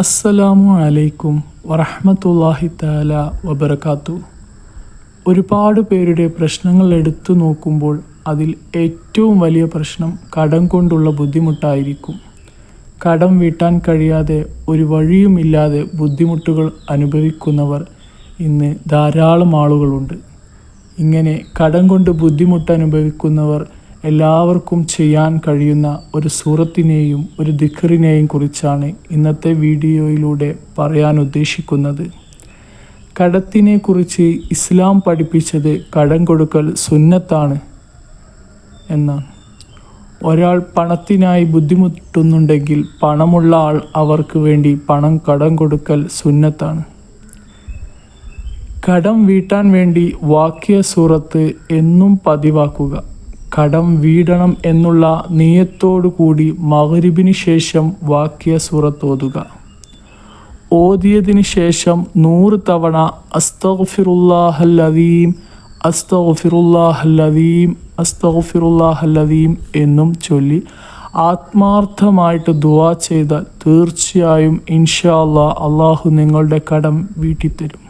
അസ്സലാമു അലൈക്കും വറഹമത്തല്ലാഹി താല വബർക്കാത്തു ഒരുപാട് പേരുടെ പ്രശ്നങ്ങൾ എടുത്തു നോക്കുമ്പോൾ അതിൽ ഏറ്റവും വലിയ പ്രശ്നം കടം കൊണ്ടുള്ള ബുദ്ധിമുട്ടായിരിക്കും. കടം വീട്ടാൻ കഴിയാതെ ഒരു വഴിയുമില്ലാതെ ബുദ്ധിമുട്ടുകൾ അനുഭവിക്കുന്നവർ ഇന്ന് ധാരാളം ആളുകളുണ്ട്. ഇങ്ങനെ കടം കൊണ്ട് ബുദ്ധിമുട്ട് അനുഭവിക്കുന്നവർ എല്ലാവർക്കും ചെയ്യാൻ കഴിയുന്ന ഒരു സൂറത്തിനെയും ഒരു ദിഖറിനെയും കുറിച്ചാണ് ഇന്നത്തെ വീഡിയോയിലൂടെ പറയാൻ ഉദ്ദേശിക്കുന്നത്. കടത്തിനെ കുറിച്ച് ഇസ്ലാം പഠിപ്പിച്ചത് കടം കൊടുക്കൽ സുന്നത്താണ് എന്നാണ്. ഒരാൾ പണത്തിനായി ബുദ്ധിമുട്ടുന്നുണ്ടെങ്കിൽ പണമുള്ള ആൾ അവർക്ക് വേണ്ടി പണം കടം കൊടുക്കൽ സുന്നത്താണ്. കടം വീട്ടാൻ വേണ്ടി വാക്യ സൂറത്ത് എന്നും പതിവാക്കുക. കടം വീടണം എന്നുള്ള നീയത്തോടു കൂടി മകരിബിന് ശേഷം വാക്യ സൂറത്ത് ഓതുക ഓതിയതിന് ശേഷം നൂറ് തവണ അസ്തഗ്ഫിറുല്ലാഹല്ലദീം അസ്തഗ്ഫിറുല്ലാഹല്ലദീം അസ്തഗ്ഫിറുല്ലാഹല്ലദീം എന്നും ചൊല്ലി ആത്മാർത്ഥമായിട്ട് ദുവാ ചെയ്താൽ തീർച്ചയായും ഇൻഷാ അള്ളാഹ് അള്ളാഹു നിങ്ങളുടെ കടം വീട്ടിത്തരും.